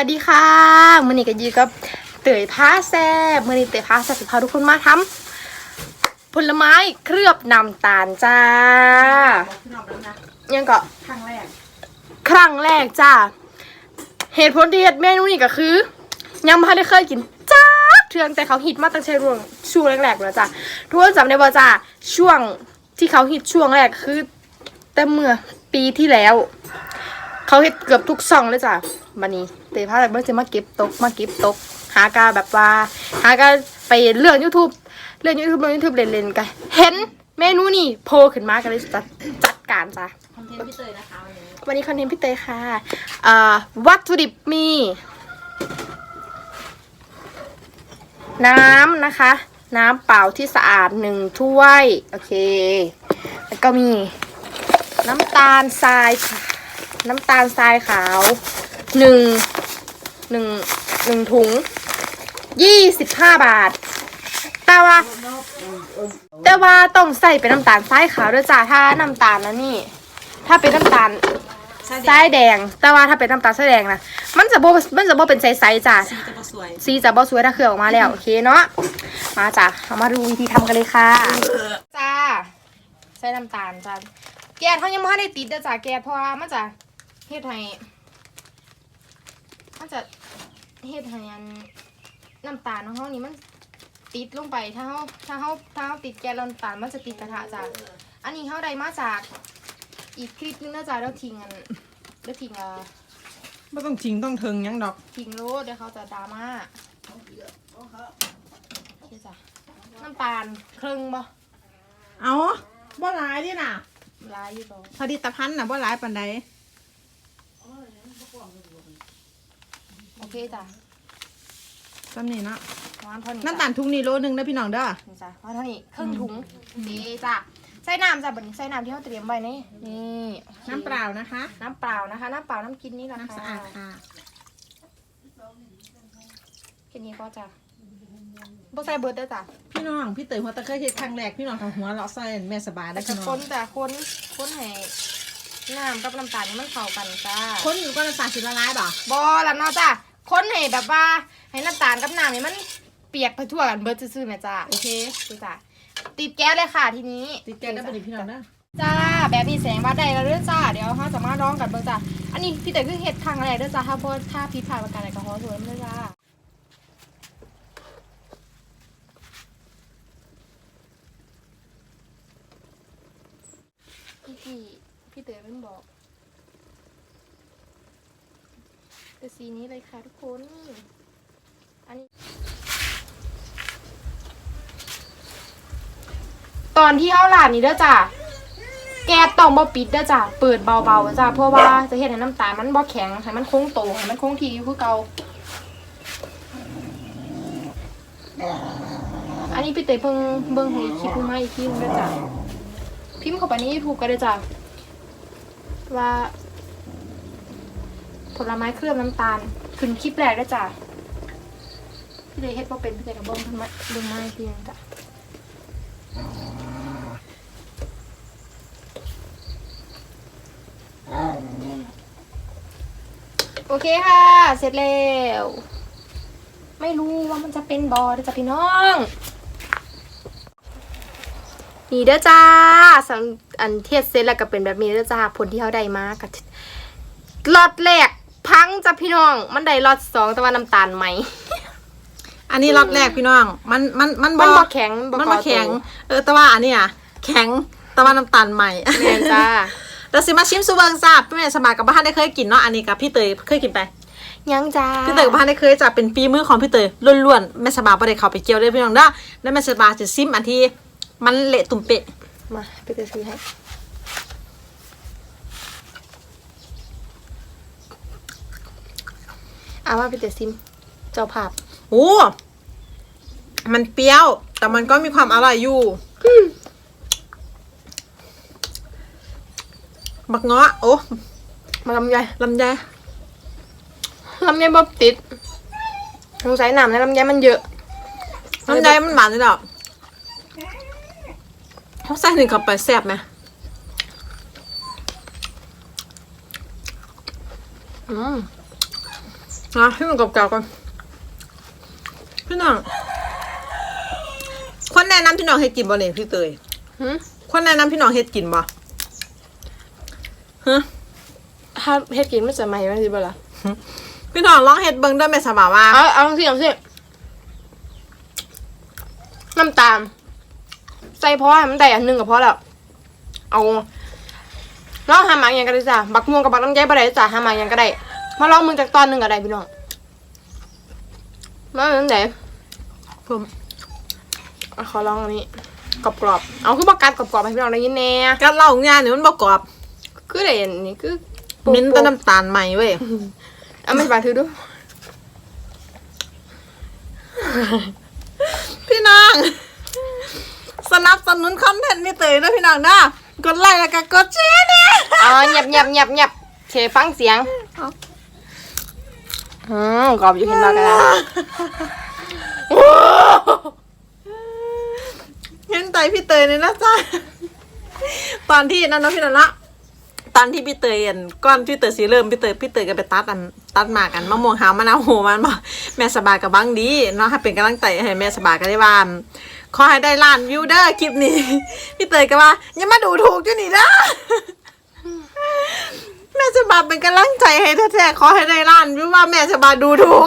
วัสดีค่ะมื่อนี้ก็อยู่กับเตยผ้าแซ่บมื่อนี้เตยผ้าแซ่บจะพาทุกคนมาทำผลไม้เคลือบน้ำตาลจ้าพี่น้องแล้วนะยังก็ครั้งแรก ครั้งแรกจ้าเหตุผลที่เฮ็ดเมนูนี้ก็คือ ยังไม่ได้เคยกินจ้าเทืองแต่เขาฮิตมาตั้งแต่ช่วงช่วงแรกๆแล้วจ้าทุกคนจำได้บ่จ้าช่วงที่เขาฮิตช่วงแรกคือ แต่เมื่อปีที่แล้ว เขาเฮ็ดเกือบทุกซองเลยจ้ะบันนี้เตยพาแบบว่าจะมาเก็บตกมาเก็บตก หากาแบบว่า หากาไปเลื่อน YouTube เลื่อน YouTube ลง YouTube เล่นๆกันเห็นเมนูนี่โผล่ขึ้นมากันเลยจัดจัดการจ้ะคอนเทนต์พี่เตยนะคะวันนี้วันนี้คอนเทนต์พี่เตยค่ะอ่าวัตถุดิบมี น้ำนะคะ น้ำเปล่าที่สะอาดหนึ่งถ้วย โอเค แล้วก็มีน้ำตาลทรายค่ะ น้ำตาลทรายขาวหนึ่งหนึ่งหนึ่งถุงยี่สิบห้าบาท แต่ว่า แต่ว่าต้องใส่เป็นน้ำตาลทรายขาวด้วยจ้าถ้าน้ำตาลนะนี่ ถ้าเป็นน้ำตาลทรายแดง แต่ว่าถ้าเป็นน้ำตาลทรายแดงนะมันจะโบมันจะโบเป็นใสๆจ้าสีจะมาสวยซีจะบอสวยถ้าเครื่องออกมาแล้วโอเคเนาะมาจ้ะเอามาดูวิธีทำกันเลยค่ะจ้าใส่น้ำตาลจ้าแกสเขายังไม่ได้ติดนะจ้ะแกสเพราะว่ามันจะ เฮ็ดให้มันจะเฮ็ดให้อันน้ำตาลของเขานี่มันติดลงไปถ้าเขาถ้าเขาถ้าเขาติดแกสแล้วน้ำตาลมันจะติดกระทะจ้ะอันนี้เขาได้มาจากอีกคลิปนึงนะจ๊ะแล้วทิ้งอันแล้วทิ้งอะไม่ต้องจริงต้องเทิงยังดอกทิ้งโลดเดี๋ยวเขาจะดราม่าโอเคจ้ะน้ำตาลครึ่งบ่เอาบ่หลายดิน่ะลายอยู่บ่ผลิตภัณฑ์น่ะบ่หลายปานใด โอ เคจ้ะจำนี่เนาะวางเท่านี้น้ำตาลทุกนี่โลนึงนะพี่น้องเด้อ นี่จ้ะวางเท่านี้ครึ่งถุงนี่จ้ะใส่น้ำจ้ะบัดนี้ใส่น้ำที่เขาเตรียมไว้นี่นี่โอคน้ำเปล่านะคะ น้ำเปล่านะคะ น้ำเปล่าน้ำกินนี่แหละน้ำสะอาดค่ะแค่นี้ก็จะบ่ใส่เบิร์ดเด้อจ้ะพี่น้องพี่เตยหัวตะเคยเฮ็ดครั้งแรกพี่น้องทำหัวเราะใส่แม่สบายแต่ได้ก็พี่น้คองนแต่คนคนให้น้ำกับน้ำตาลนี่มันเข้ากันจ้าคนอยู่ก็น้ำตาลสิละลายบ่ บอละเนาะจ้ะ คนให้แบบว่าให้น้ำตาลกับน้ำนี่มันเปียกไปทั่วกันเบิร์ดซื่อๆแม่จ้าโอเคดูจ้ะติดแก๊สเลยค่ะทีนี้ติดแกนได้บ่ดิพี่น้องเด้อจ้าแบบนี้แสงวัดได้แล้วเด้อจ้าเดี๋ยวเราจะมาลองกันเบิ่งจ้าอันนี้พี่เต๋อคือเฮ็ดครั้งแรกเด้อจ้าถ้าบ่ถ้าผิดพลาดประการใดก็ขอโทษเด้อจ้าพี่พี่พี่เต๋อมันบอก แต่สีนี้เลยค่ะทุกคนอันนี้ ตอนที่เอาหลานนี้เด้อจ้ะแกสต้องบ่ปิดเด้อจ้ะเปิดเบาๆจ้ะเพราะว่าจะเฮ็ดให้น้ำตาลมันบ่แข็งให้มันคงโตให้มันคงที่อยู่คือเก่าอันนี้พี่เตยเพิ่งเบิ่งให้คลิปเพิ่งมาอีกทีนึงเด้อจ้ะพิมพ์เข้าไปใน YouTube ก็ได้จ้ะว่า ผลไม้เคลือบน้ำตาล ขึ้นคลิปแรกเด้จ้ะพี่เตยเฮ็ดบ่เป็นพี่เตยก็เบิ่งเพิ่นมเบิ่งมาอีกทีนึงจ้ะโอเคค่ะ เสร็จแล้ว ไม่รู้ว่ามันจะเป็นบอเด้อจะพี่น้องนี่เด้อจ้าสังอันเทศเสร็จแล้วก็เป็นแบบนี้เด้อจ้าผลที่เขาได้มากับลอตแรก พังจ้ะพี่น้อง มันได้ล็อตสองแต่ว่าน้ำตาลไหม อันนี้รอบแรกพี่น้อง มันมันมันมันบ่แข็งมันบ่ก่อแข็งตัวเออแต่ว่าอันนี้อะแข็งแต่ว่าน้ำตาลใหม่แม่นจ้าเราสิมาชิมซูเบิงจ้าพี่แม่สมัยกับบ้านได้เคยกินเนาะอันนี้กับพี่เตยเคยกินไปยังจ้าพี่เตยกับบ้านได้เคยจ้าเป็นปีมือของพี่เตยล้วนๆแม่สบายบ่ได้เข้าไปเกี่ยวเลยพี่น้องเด้อแล้วแม่สบายจะซิมอันที่มันเละตุ่มเปะมาไปจะซื้อให้ เอาว่าไปเตะซิม เจ้าภาพโอ้มันเปรี้ยว แต่มันก็มีความอร่อยอยู่บักเงาะโอ้มาลำไยลำไยลำไยบ๊อบติดสงสัยหนามในลำไยมันเยอะลำไยมันหวานเลยดอกเขาใส่หนึ่งเข้าไปแซ่บไหมอืม นะให้มันกรอบๆก่อนพี่น้องคนแนะนำพี่น้องให้กินบ่เนี่ยพี่เตยหืมคนแนะนำพี่น้องเฮ็ดกินบ่ฮะถ้าเฮ็ดกินไม่สมัยมันสิบ่ล่ะพี่น้องลองเฮ็ดเบิ่งเด้อแม่สบาว่าเอาเอาสิเอาสิน้ำตาลใส่พอให้มันได้อันหนึงก็พอแล้วเอาลองหาหมากอย่างก็ได้จ้ะบักม่วงกับบักน้ำใจบ่ได้จ้ะหาหมากอย่างก็ได้ มาลองมึงจากตอนหนึงก็ได้พี่น้องมาอันไหนผมอะขอลองอันนี้กรอบๆเอาคือบอกกัดกรอบๆให้พี่น้องได้ยินแน่กัดเหล้างานนี่มันบ่กรอบคือได้อันนี้คือมิ้นท์แต่น้ำตาลใหม่เว้ยเอาไม่บาถือดูพี่น้องสนับสนุนคอนเทนต์นี่เตยนะพี่น้องนะกดไลค์แล้วก็กดแชร์เนี่ยอ๋อเงียบเงียบเงียบเงียบเชฟังเสียงเอา อืมกรอบอยู่เห็นบ่กันเห็นใจพี่เตยเลยนะจ๊ะตอนที่นั่นเนาะพี่น้องละตอนที่พี่เตยอันก้อนพี่เตยสีเริ่มพี่เตยพี่เตยก็ไปตัดอันตัดหมากกันมะม่วงหาวมะนาวโหมันบอกแม่สบายกับบ้างดีเนาะให้เป็นกำลังใจให้แม่สบายก็ได้ว่าขอให้ได้ล้านวิวเด้อคลิปนี้ พี่เตยก็ว่าอย่ามาดูถูกจ้นี่เด้อ แม่สบายเป็นกำลังใจให้แท้ๆขอให้ได้ล้านวิวว่าแม่สบายดูถูก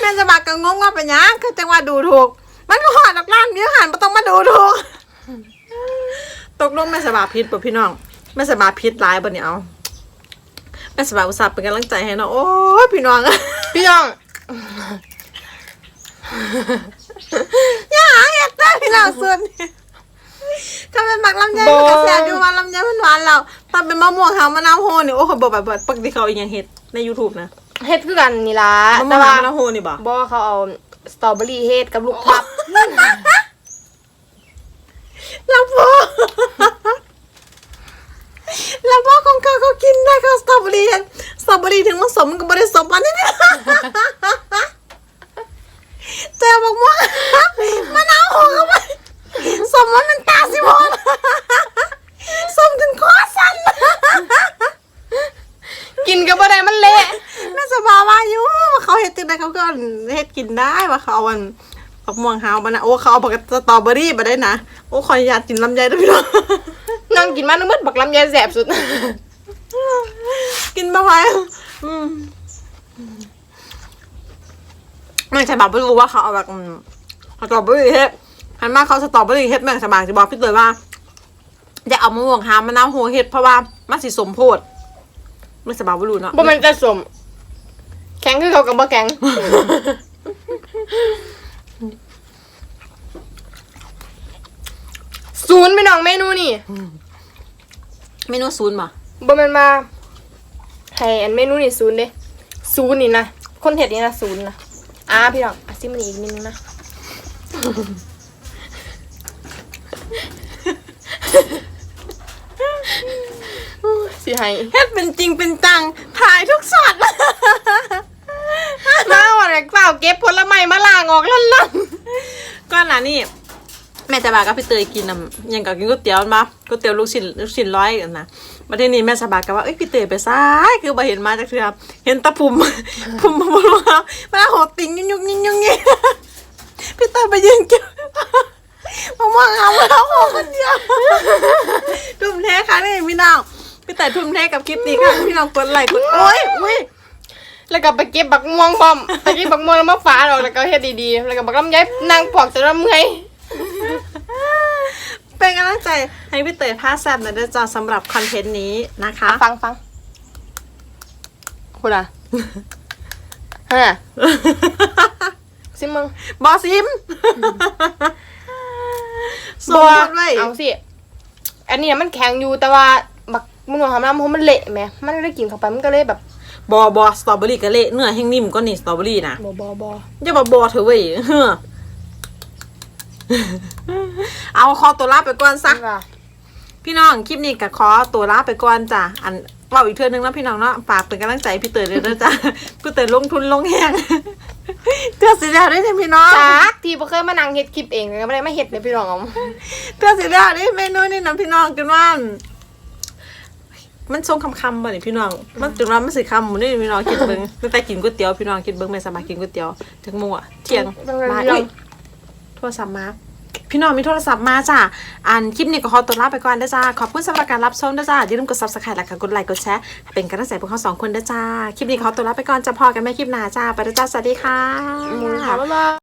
แม่สบายก็งงว่าเป็นหยังคือจังว่าดูถูก มันก็หอดดอกล้านวิวหันมาต้องมาดูถูก ตกลงแม่สบายพิษป่ะพี่น้องแม่สบายพิษร้ายป่ะเนี่ยเอาแม่สบายอุตส่าห์เป็นกำลังใจให้เนาะโอ้ยพี่น้อง พี่น้องอย่าหาเห็ดได้พี่น้องส่วนนี้ ก็เป็นหมักลำไยมันก็แซ่บอยู่ว่าลำไยมันหวานเราตอนเป็นมะม่วงหาวมะนาวโฮนี่โอ้โหบอกแบบปกติเขาอีกอย่างเห็ดใน YouTube นะเฮ็ดคือกันนี่ล่ะมะม่แต่วงว่าหาวมะนาวโฮนี่บอกบ่เขาเอาสตรอเบอรี่เฮ็ดกับลูกพลับแล้วพ่อแล้วพ่อของเขาเขากินได้เขาสตรอเบอรี่เห็นสตรอเบอรี่ถึงมันสมมันก็ไม่ได้สมมันนี่เจอบอกว่ามะนาวโหเข้าไป สมมันมันตาสิบอนสมจนคอสั่นกินก็บ่ได้มันเละแม่สบายว่าอยู่ว่าเขาเฮ็ดจังไดเขาก็เฮ็ดกินได้ว่าเขาเอาอันผักม่วงหาวมานะโอ้เขาเอาผักสตรอเบอรี่มาได้นะโอ้ขออนุญาตกินลำไยด้วยพี่น้องนั่งกินมานึกมึดบักลำไยแสบสุด กินมาไหมอืมไม่ใช่แบบไม่รู้ว่าเขาเอาแบบอืมสตรอเบอรี่เฮ็ด หันมาเขาสตรอเบอรี่เฮ็ดแม่งสบายจะบอกพี่เตยว่าจะเอามะม่วงหามมะนาวโหเฮ็ดเพราะว่ามันสิสมโพดไม่สบายไม่รู้เนาะบ่แมันจะสม แข็งคือเขากับบ่แข็งศูนย์พี่น้องเมนูนี่เมนูศูนย์ป่ะบ่แม่นมาให้อันเมนูนี่ศูนย์เด้ศูนย์นี่นะคนเฮ็ดนี่นะศูนย์นะอ่าพี่น้องอะซิมันอีกนิดนึงนะ สิให้เฮ็ดเป็นจริงเป็นจังถ่ายทุกช็อตมาวันแรกเปล่าเก็บผลไม้มาล้างออกลั่นลั่นก็น่ะนี่แม่จะบากับพี่เตยกินน้ำยังกับกินก๋วยเตี๋ยวมาก๋วยเตี๋ยวลูกชิ้นลูกชิ้นร้อยกันนะมาที่นี่แม่สบายกับว่าเอ้ยพี่เตยไปซ้ายคือบ่เห็นมาจากเทือเห็นตะพุ่มพุ่มมาบนว่ามาหดติงยุ่งยุ่งยุ่งยุ่งพี่เตยไปยืนเกี่ยวมามองเอาแล้วคนเดียวทุ่มเทค่ะนี่พี่น้อง พี่เตยทุ่มเทกับคลิปนี้ค่ะพี่น้องกดไลค์กดโอ้ยอุ้ยแล้วก็ไปเก็บบักม่วงพร้อมไปเก็บบักม่วงแล้วมาฝาดออกแล้วก็เฮ็ดดีๆ แล้วก็บักลำไยนั่งปอกจะละเมื่อยเป็นกำลังใจให้พี่เตยผ้าแซมหนะด้วยจ้าสำหรับคอนเทนต์นี้นะคะ ฟังฟังคุณอะฮะซิมึงบอซิมสมบ่มติไว้เอาสิ อันนี้มันแข็งอยู่แต่ว่าบัก มันหัวหอมน้ำเพราะมันเละแหมมันได้กินเข้าไปมันก็เลยแบบบอบอสตรอเบอรี่กะเละเนื้อแห้งนิ่มก็นี่สตรอเบอรี่นะบอบอบออย่าบอบอเถอะเว้ยเฮ้อเอาขอตัวลาไปก่อนซะว่าพี่น้องคลิปนี้ก็ขอตัวลาไปก่อนจ้ะอันเว่าอีกเทื่อนึงนะพี่น้องเนาะฝากเป็นกำลังใจให้พี่เตยเลยนะจ้ะพี่เตยลงทุนลงแหงเตือนสิแล้วได้อพี่น้องจากที่บ่เคยมานั่งเฮ็ดคลิปเองก็ไม่ได้มาเฮ็ดเลยพี่น้องเอาเตือนสิแล้วได้อเมนูนี่นะพี่น้องกันว่า มันทรงคำคำๆบ่นี่พี่น้อง มันถึงเรามันสิคำหมดนี่พี่น้องคิดเบิ่งตั้งแต่กินก๋วยเตี๋ยวพี่น้องคิดเบิ่งแม่สามารถกินก๋วยเตี๋ยวถึงโมงอะเที่ยงมาอุ้ยโทรศัพท์มาพี่น้องมีโทรศัพท์มาจ้าอันคลิปนี้ก็ขอตัวลาไปก่อนเด้อจ้า ขอบคุณสำหรับการรับชมเด้อจ้า อย่าลืมกด subscribe และกดไลค์ กดแชร์ เป็นกำลังใจพวกเขาสองคนเด้อจ้า คลิปนี้ขอตัวลาไปก่อนจะพอกันแม่คลิปหน้าจ้า ไปเด้อจ้า สวัสดีค่ะหมูค่ะบ๊ายบาย